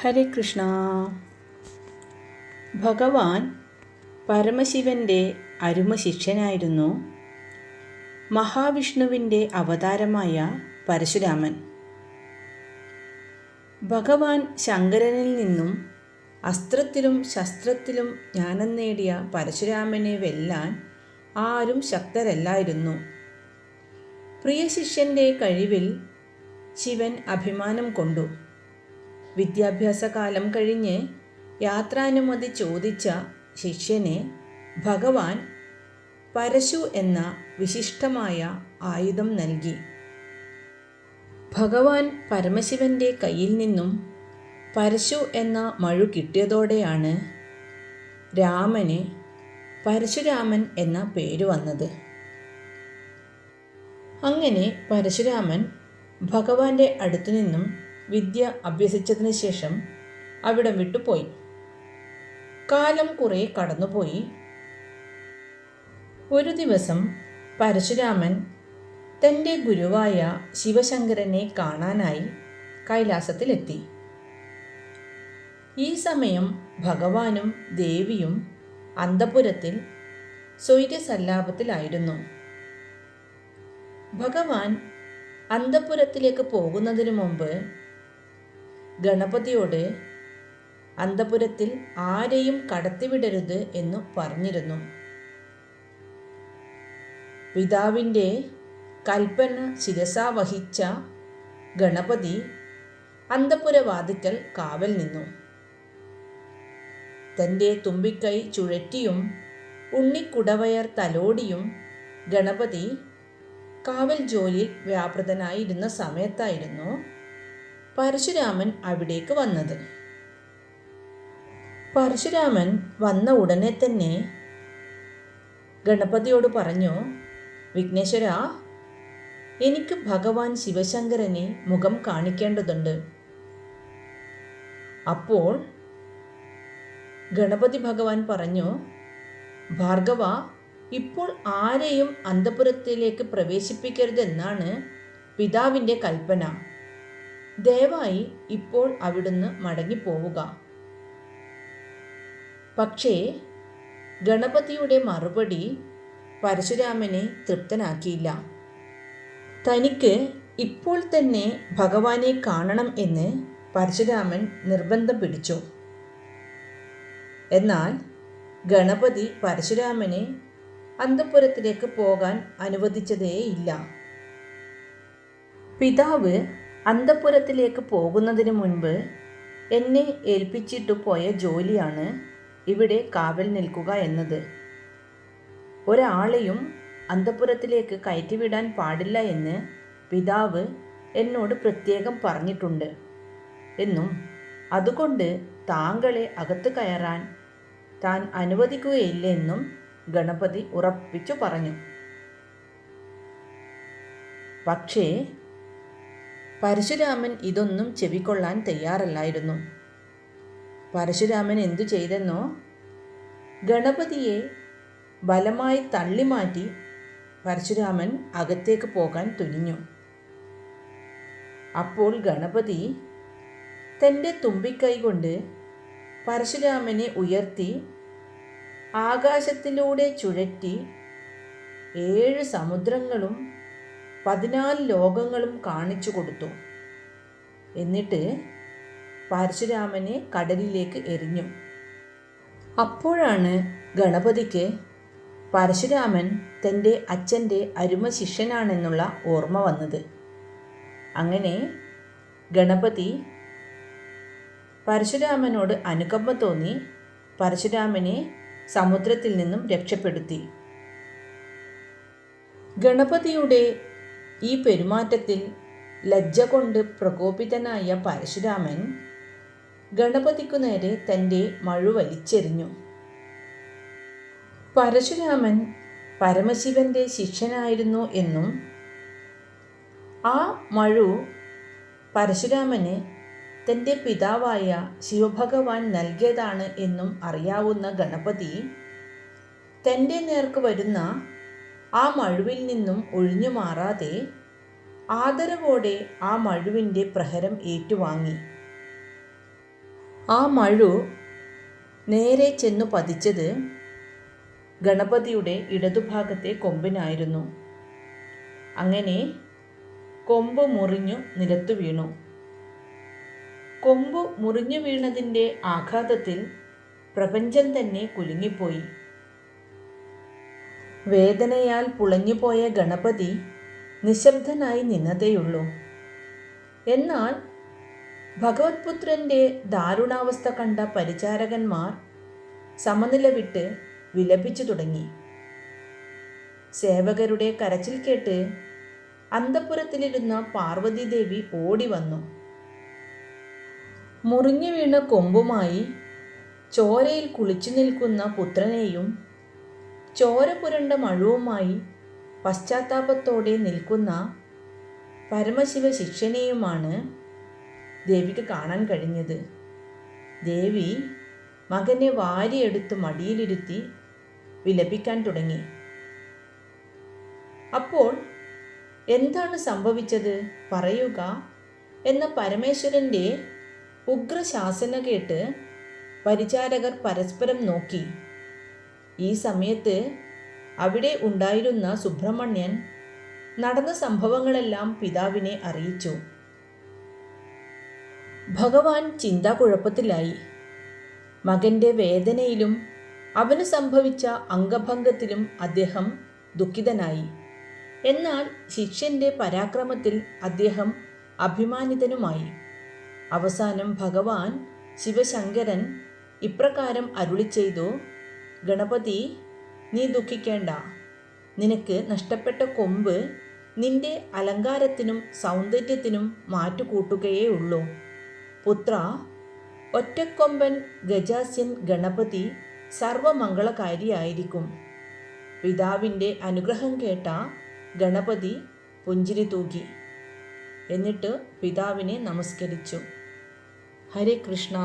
ഹരേ കൃഷ്ണ. ഭഗവാൻ പരമശിവന്റെ അരുമ ശിഷ്യനായിരുന്നു മഹാവിഷ്ണുവിന്റെ അവതാരമായ പരശുരാമൻ. ഭഗവാൻ ശങ്കരനിൽ നിന്നും അസ്ത്രത്തിലും ശസ്ത്രത്തിലും ജ്ഞാനം നേടിയ പരശുരാമനെ വെല്ലാൻ ആരും ശക്തരല്ലായിരുന്നു. പ്രിയ ശിഷ്യന്റെ കഴിവിൽ ശിവൻ അഭിമാനം കൊണ്ടു. വിദ്യാഭ്യാസ കാലം കഴിഞ്ഞ് യാത്രാനുമതി ചോദിച്ച ശിഷ്യനെ ഭഗവാൻ പരശു എന്ന വിശിഷ്ടമായ ആയുധം നൽകി. ഭഗവാൻ പരമശിവന്റെ കയ്യിൽ നിന്നും പരശു എന്ന മഴു കിട്ടിയതോടെയാണ് രാമന് പരശുരാമൻ എന്ന പേര് വന്നത്. അങ്ങനെ പരശുരാമൻ ഭഗവാന്റെ അടുത്തു നിന്നും വിദ്യ അഭ്യസിച്ചതിന് ശേഷം അവിടം വിട്ടുപോയി. കാലം കുറെ കടന്നുപോയി. ഒരു ദിവസം പരശുരാമൻ തന്റെ ഗുരുവായ ശിവശങ്കരനെ കാണാനായി കൈലാസത്തിലെത്തി. ഈ സമയം ഭഗവാനും ദേവിയും അന്തപുരത്തിൽ സ്വൈര്യസല്ലാപത്തിലായിരുന്നു ഭഗവാൻ അന്തപുരത്തിലേക്ക് പോകുന്നതിനു മുമ്പ് ഗണപതിയോട് അന്തപുരത്തിൽ ആരെയും കടത്തിവിടരുത് എന്നു പറഞ്ഞിരുന്നു. പിതാവിന്റെ കൽപ്പന ശിരസ വഹിച്ച ഗണപതി അന്തപുരവാതിക്കൽ കാവൽ നിന്നു. തന്റെ തുമ്പിക്കൈ ചുഴറ്റിയും ഉണ്ണിക്കുടവയർ തലോടിയും ഗണപതി കാവൽ ജോലിയിൽ വ്യാപൃതനായിരുന്ന സമയത്തായിരുന്നു പരശുരാമൻ അവിടേക്ക് വന്നത്. പരശുരാമൻ വന്ന ഉടനെ തന്നെ ഗണപതിയോട് പറഞ്ഞു വിഘ്നേശ്വര എനിക്ക് ഭഗവാൻ ശിവശങ്കരനെ മുഖം കാണിക്കേണ്ടതുണ്ട്. അപ്പോൾ ഗണപതി ഭഗവാൻ പറഞ്ഞു ഭാർഗവ ഇപ്പോൾ ആരെയും അന്തപുരത്തിലേക്ക് പ്രവേശിപ്പിക്കരുതെന്നാണ് പിതാവിന്റെ കൽപ്പന. ദയവായി ഇപ്പോൾ അവിടുന്ന് മടങ്ങിപ്പോവുക. പക്ഷേ ഗണപതിയുടെ മറുപടി പരശുരാമനെ തൃപ്തനാക്കിയില്ല. തനിക്ക് ഇപ്പോൾ തന്നെ ഭഗവാനെ കാണണം എന്ന് പരശുരാമൻ നിർബന്ധം പിടിച്ചു. എന്നാൽ ഗണപതി പരശുരാമനെ അന്തപുരത്തിലേക്ക് പോകാൻ അനുവദിച്ചതേയില്ല. പിതാവ് അന്തപുരത്തിലേക്ക് പോകുന്നതിന് മുൻപ് എന്നെ ഏൽപ്പിച്ചിട്ടു പോയ ജോലിയാണ് ഇവിടെ കാവൽ നിൽക്കുക എന്നത്. ഒരാളെയും അന്തപുരത്തിലേക്ക് കയറ്റിവിടാൻ പാടില്ല എന്ന് പിതാവ് എന്നോട് പ്രത്യേകം പറഞ്ഞിട്ടുണ്ട്. എന്നും അതുകൊണ്ട് താങ്കളെ അകത്ത് കയറാൻ താൻ അനുവദിക്കുകയില്ലെന്നും ഗണപതി ഉറപ്പിച്ചു പറഞ്ഞു. പക്ഷേ പരശുരാമൻ ഇതൊന്നും ചെവിക്കൊള്ളാൻ തയ്യാറല്ലായിരുന്നു. പരശുരാമൻ എന്തു ചെയ്തെന്നോ? ഗണപതിയെ ബലമായി തള്ളിമാറ്റി പരശുരാമൻ അകത്തേക്ക് പോകാൻ തുനിഞ്ഞു. അപ്പോൾ ഗണപതി തന്റെ തുമ്പിക്കൈ കൊണ്ട് പരശുരാമനെ ഉയർത്തി ആകാശത്തിലൂടെ ചുഴറ്റി ഏഴ് സമുദ്രങ്ങളും പതിനാല് ലോകങ്ങളും കാണിച്ചു കൊടുത്തു. എന്നിട്ട് പരശുരാമനെ കടലിലേക്ക് എറിഞ്ഞു. അപ്പോഴാണ് ഗണപതിക്ക് പരശുരാമൻ തന്റെ അച്ഛന്റെ അരുമ ശിഷ്യനാണെന്നുള്ള ഓർമ്മ വന്നത്. അങ്ങനെ ഗണപതി പരശുരാമനോട് അനുകമ്പ തോന്നി പരശുരാമനെ സമുദ്രത്തിൽ നിന്നും രക്ഷപ്പെടുത്തി. ഗണപതിയുടെ ഈ പെരുമാറ്റത്തിൽ ലജ്ജ കൊണ്ട് പ്രകോപിതനായ പരശുരാമൻ ഗണപതിക്കു നേരെ തന്റെ മഴു വലിച്ചെറിഞ്ഞു. പരശുരാമൻ പരമശിവന്റെ ശിഷ്യനായിരുന്നു എന്നും ആ മഴു പരശുരാമന് തന്റെ പിതാവായ ശിവഭഗവാൻ നൽകിയതാണ് എന്നും അറിയാവുന്ന ഗണപതി തന്റെ നേർക്ക് വരുന്ന ആ മഴുവിൽ നിന്നും ഒഴിഞ്ഞു മാറാതെ ആദരവോടെ ആ മഴുവിന്റെ പ്രഹരം ഏറ്റുവാങ്ങി. ആ മഴു നേരെ ചെന്നു പതിച്ചത് ഗണപതിയുടെ ഇടതുഭാഗത്തെ കൊമ്പിനായിരുന്നു. അങ്ങനെ കൊമ്പ് മുറിഞ്ഞു നിലത്തു വീണു. കൊമ്പ് മുറിഞ്ഞു വീണതിന്റെ ആഘാതത്തിൽ പ്രപഞ്ചം തന്നെ കുലുങ്ങിപ്പോയി. വേദനയാൽ പുളഞ്ഞുപോയ ഗണപതി നിശബ്ദനായി നിന്നതേയുള്ളൂ. എന്നാൽ ഭഗവത്പുത്രന്റെ ദാരുണാവസ്ഥ കണ്ട പരിചാരകന്മാർ സമനില വിട്ട് വിലപിച്ചു തുടങ്ങി. സേവകരുടെ കരച്ചിൽ കേട്ട് അന്തപുരത്തിലിരുന്ന പാർവതീദേവി ഓടി വന്നു മുറിഞ്ഞു വീണ കൊമ്പുമായി ചോരയിൽ കുളിച്ചു നിൽക്കുന്ന പുത്രനെയും ചോര പുരണ്ട മഴുവുമായി പശ്ചാത്താപത്തോടെ നിൽക്കുന്ന പരമശിവ ശിഷ്യനെയുമാണ് ദേവിക്ക് കാണാൻ കഴിഞ്ഞത്. ദേവി മകനെ വാരിയെടുത്ത് മടിയിലിരുത്തി വിലപിക്കാൻ തുടങ്ങി. അപ്പോൾ എന്താണ് സംഭവിച്ചത്? പറയുക എന്ന പരമേശ്വരന്റെ ഉഗ്രശാസന കേട്ട് പരിചാരകർ പരസ്പരം നോക്കി. ഈ സമയത്ത് അവിടെ ഉണ്ടായിരുന്ന സുബ്രഹ്മണ്യൻ നടന്ന സംഭവങ്ങളെല്ലാം പിതാവിനെ അറിയിച്ചു. ഭഗവാൻ ചിന്താകുഴപ്പത്തിലായി മകന്റെ വേദനയിലും അവന് സംഭവിച്ച അംഗഭംഗത്തിലും അദ്ദേഹം ദുഃഖിതനായി. എന്നാൽ ശിഷ്യന്റെ പരാക്രമത്തിൽ അദ്ദേഹം അഭിമാനിതനുമായി. അവസാനം ഭഗവാൻ ശിവശങ്കരൻ ഇപ്രകാരം അരുളി ചെയ്തു ഗണപതി നീ ദുഃഖിക്കേണ്ട. നിനക്ക് നഷ്ടപ്പെട്ട കൊമ്പ് നിന്റെ അലങ്കാരത്തിനും സൗന്ദര്യത്തിനും മാറ്റുകൂട്ടുകയേ ഉള്ളൂ പുത്ര ഒറ്റക്കൊമ്പൻ ഗജാസ്യൻ ഗണപതി സർവമംഗളകാരിയായിരിക്കും. പിതാവിന്റെ അനുഗ്രഹം കേട്ട ഗണപതി പുഞ്ചിരി തൂകി. എന്നിട്ട് പിതാവിനെ നമസ്കരിച്ചു. ഹരേ കൃഷ്ണ.